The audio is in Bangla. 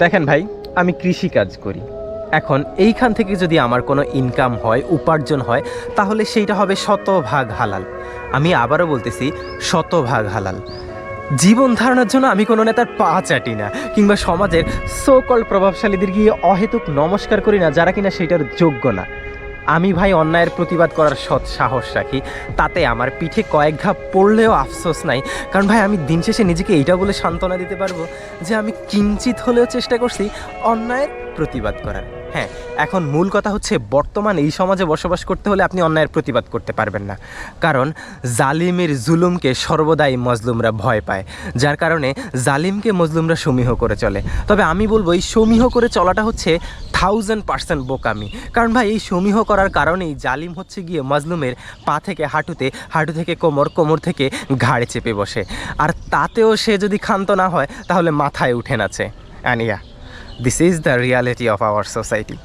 দেখেন ভাই, আমি কৃষি কাজ করি। এখন এইখান থেকে যদি আমার কোনো ইনকাম হয়, উপার্জন হয়, তাহলে সেইটা হবে শতভাগ হালাল। আমি আবারও বলতেছি, শতভাগ হালাল। জীবন ধারণার জন্য আমি কোনো নেতার পা চাটি না, কিংবা সমাজের সোকল প্রভাবশালীদের গিয়ে অহেতুক নমস্কার করি না, যারা কিনা সেটার যোগ্য না। আমি ভাই অন্যায়ের প্রতিবাদ করার সৎ সাহস রাখি, তাতে আমার পিঠে কয়েক ঘাপ পড়লেও আফসোস নাই। কারণ ভাই, আমি দিন শেষে নিজেকে এইটা বলে সান্ত্বনা দিতে পারব যে আমি কিঞ্চিত হলেও চেষ্টা করছি অন্যায়ের প্রতিবাদ করার। হ্যাঁ এখন মূল কথা হচ্ছে বর্তমান এই সমাজে বসবাস করতে হলে আপনি অন্যায়ের প্রতিবাদ করতে পারবেন না। কারণ জালিমের জুলুমকে সর্বদাই মজলুমরা ভয় পায়, যার কারণে জালিমকে মজলুমরা সমীহ করে চলে। তবে আমি বলব, এই সমীহ করে চলাটা হচ্ছে থাউজেন্ড পার্সেন্ট বোকামি। কারণ ভাই, এই সমীহ করার কারণেই জালিম হচ্ছে গিয়ে মজলুমের পা থেকে হাঁটুতে, হাঁটু থেকে কোমর কোমর থেকে ঘাড়ে চেপে বসে। আর তাতেও সে যদি ক্ষান্ত না হয়, তাহলে মাথায় উঠে নাচে। অ্যানিয়া this is the reality of our society